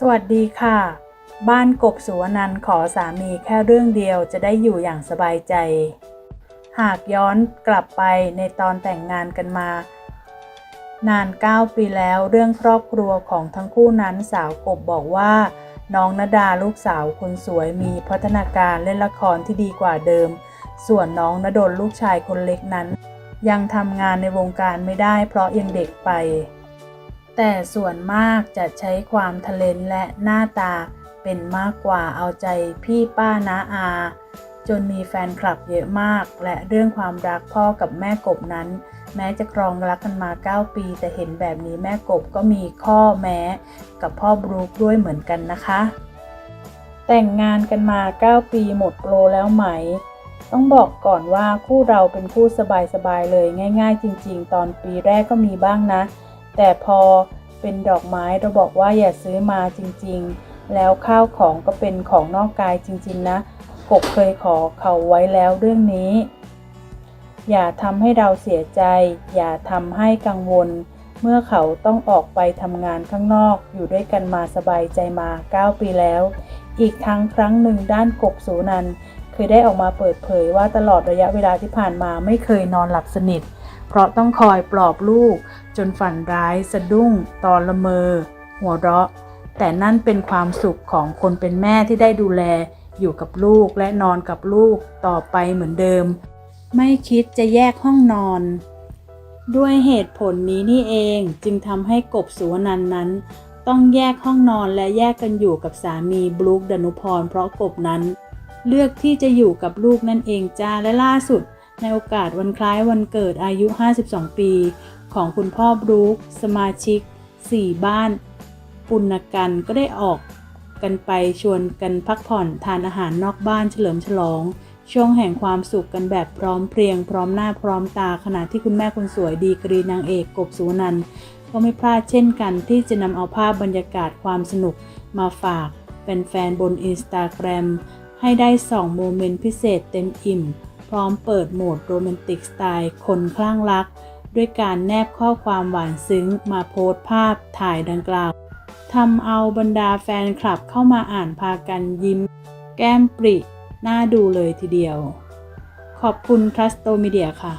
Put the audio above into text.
สวัสดีค่ะ บ้านกบสุวรรณันขอสามีแค่เรื่องเดียวจะได้อยู่อย่างสบายใจ หากย้อนกลับไปในตอนแต่งงานกันมา นาน 9 ปีแล้วเรื่องครอบครัวของทั้งคู่นั้นสาวกบบอกว่า น้องนดาลูกสาวคนสวยมีพัฒนาการเล่นละครที่ดีกว่าเดิม ส่วนน้องนดลลูกชายคนเล็กนั้น ยังทำงานในวงการไม่ได้เพราะยังเด็กไป แต่ส่วนมากจะใช้ความทะเลนและหน้าตาเป็นมากกว่าเอาใจพี่ป้าน้าอา จนมีแฟนคลับเยอะมาก และเรื่องความรักพ่อกับแม่กบนั้น แม้จะครองรักกันมา 9 ปี แต่เห็นแบบนี้แม่กบก็มีข้อแม้ กับพ่อบรูคด้วยเหมือนกันนะคะ แต่งงานกันมา 9 ปีหมดโปรแล้วไหมต้องบอกก่อนว่าคู่เราเป็นคู่สบายๆเลยง่าย ๆ จริง ๆ ตอนปีแรกก็มีบ้างนะ แต่พอเป็นดอกไม้เราบอกว่าอย่าซื้อมาจริงๆ แล้วข้าวของก็เป็นของนอกกายจริงๆนะ กบเคยขอเขาไว้แล้วเรื่องนี้ อย่าทำให้เราเสียใจ อย่าทำให้กังวล เมื่อเขาต้องออกไปทำงานข้างนอกอยู่ด้วยกันมาสบายใจมา 9 ปีแล้ว อีกทั้งครั้งหนึ่งด้านกบสูนันเคยได้ออกมาเปิดเผยว่าตลอดระยะเวลาที่ผ่านมาไม่เคยนอนหลับสนิท เพราะต้องคอยปลอบลูก จนฝันร้ายสะดุ้ง ตอนละเมอ หัวเราะ แต่นั่นเป็นความสุขของคนเป็นแม่ที่ได้ดูแลอยู่กับลูกและนอนกับลูกต่อไปเหมือนเดิม ไม่คิดจะแยกห้องนอน ด้วยเหตุผลนี้นี่เองจึงทำให้กบสุวรรณันนั้น ต้องแยกห้องนอนและแยกกันอยู่กับสามีบลูคดนุพรเพราะกบนั้น เลือกที่จะอยู่กับลูกนั่นเองจ้าและล่าสุด ในโอกาสวันคล้ายวันเกิดอายุ 52 ปี ของคุณพ่อบรูคสมาชิก 4 บ้าน ปุณกันก็ได้ออกกันไปชวนกันพักผ่อนทานอาหารนอกบ้านเฉลิมฉลอง ช่วงแห่งความสุขกันแบบพร้อมเพรียง พร้อมหน้าพร้อมตาขณะที่คุณแม่คนสวยดีกรีนางเอกกบสุวรรณันก็ไม่พลาดเช่นกันที่จะนำเอาภาพบรรยากาศความสนุกมาฝากแฟนๆบนอินสตาแกรมให้ได้ส่องโมเมนต์พิเศษเต็มอิ่ม พร้อมเปิดโหมดโรแมนติกสไตล์คนคลั่งรัก ด้วยการแนบข้อความหวานซึ้งมาโพสต์ภาพถ่ายดังกล่าวทำเอาบรรดาแฟนคลับเข้ามาอ่านพากันยิ้ม แก้มปริ น่าดูเลยทีเดียว ขอบคุณคลัสโตมีเดียค่ะ